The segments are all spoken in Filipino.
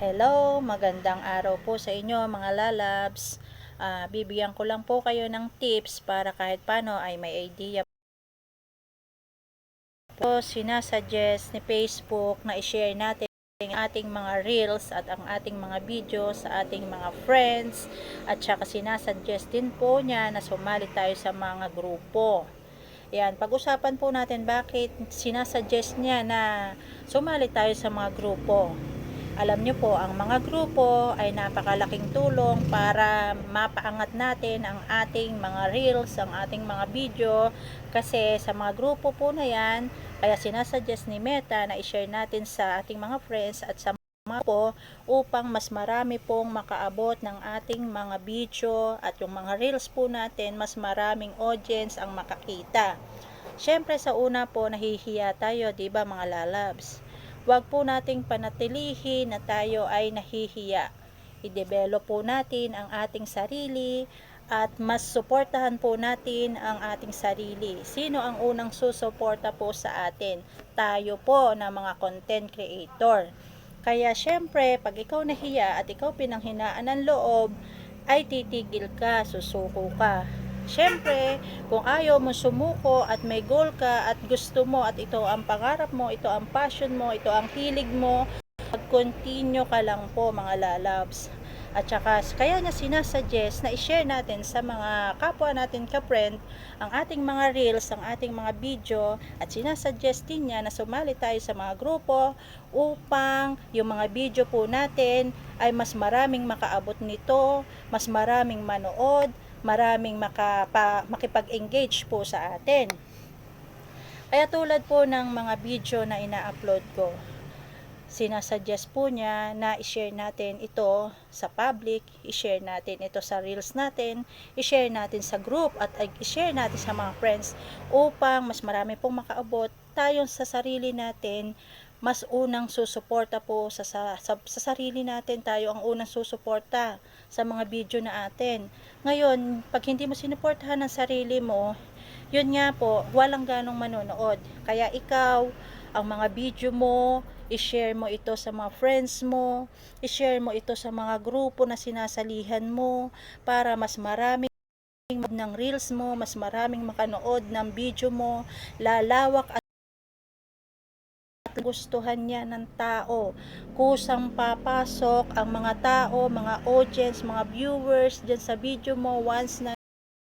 Hello, magandang araw po sa inyo mga lalabs. Ah, bibigyan ko lang po kayo ng tips para kahit paano ay may idea po sinasuggest ni Facebook na i-share natin ang ating mga reels at ang ating mga video sa ating mga friends at saka sinasuggest din po niya na sumali tayo sa mga grupo. Yan, pag-usapan po natin bakit sinasuggest niya na sumali tayo sa mga grupo. Alam niyo po, ang mga grupo ay napakalaking tulong para mapaangat natin ang ating mga reels, ang ating mga video kasi sa mga grupo po na yan, kaya sinasuggest ni Meta na i-share natin sa ating mga friends at sa mga po upang mas marami pong makaabot ng ating mga video at yung mga reels po natin, mas maraming audience ang makakita. Siyempre sa una po nahihiya tayo, 'di ba mga lalabs? Huwag po nating panatilihin na tayo ay nahihiya. I-develop po natin ang ating sarili at mas suportahan po natin ang ating sarili. Sino ang unang susuporta po sa atin? Tayo po na mga content creator. Kaya syempre, pag ikaw nahiya at ikaw pinanghinaan ng loob, ay titigil ka, susuko ka. Syempre, kung ayaw mo sumuko at may goal ka at gusto mo at ito ang pangarap mo, ito ang passion mo, ito ang hilig mo, mag-continue ka lang po mga lalabs. At saka, kaya niya sinasuggest na i-share natin sa mga kapwa natin ka-friend ang ating mga reels, ang ating mga video at sinasuggest din niya na sumali tayo sa mga grupo upang yung mga video po natin ay mas maraming makaabot nito, mas maraming manood, maraming makapa, makipag-engage po sa atin. Kaya tulad po ng mga video na ina-upload ko, sinasuggest po niya na i-share natin ito sa public, i-share natin ito sa reels natin, i-share natin sa group at i-share natin sa mga friends upang mas marami pong makaabot tayo sa sarili natin mas unang susuporta po sa, sa, sa, sa sarili natin tayo ang unang susuporta sa mga video na atin. Ngayon, pag hindi mo sinuportahan ang sarili mo, yun nga po, walang ganong manonood. Kaya ikaw, ang mga video mo, i-share mo ito sa mga friends mo, i-share mo ito sa mga grupo na sinasalihan mo para mas marami ng reels mo, mas maraming makanood ng video mo, lalawak at gustuhan niya ng tao. Kusang papasok ang mga tao, mga audience, mga viewers dyan sa video mo once na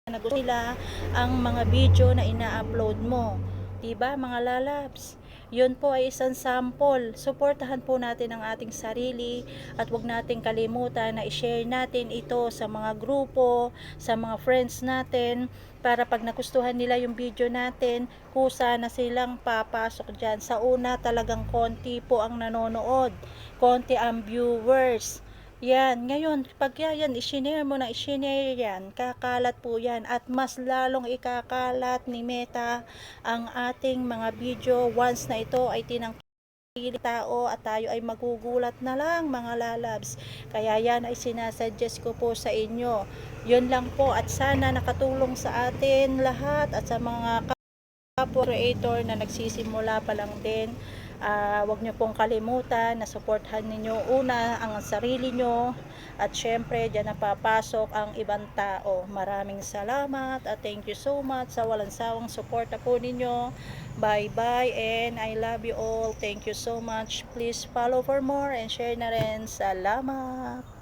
nagusto nila ang mga video na ina-upload mo. Diba mga lalabs? Yun po ay isang sample. Suportahan po natin ang ating sarili at wag nating kalimutan na i-share natin ito sa mga grupo, sa mga friends natin para pag nagustuhan nila yung video natin, kusa na silang papasok dyan. Sa una talagang konti po ang nanonood, konti ang viewers. Yan, ngayon, pag yan, isinare mo na isinare yan, kakalat po yan at mas lalong ikakalat ni Meta ang ating mga video once na ito ay tinang tao at tayo ay magugulat na lang mga lalabs. Kaya yan ay sinasuggest ko po sa inyo. Yun lang po at sana nakatulong sa atin lahat at sa mga kapwa creator na nagsisimula pa lang din. Uh, wag nyo pong kalimutan na supporthan ninyo una ang sarili nyo at syempre dyan napapasok ang ibang tao. Maraming salamat at thank you so much sa walang sawang suporta po ninyo. Bye bye and I love you all. Thank you so much. Please follow for more and share na rin. Salamat!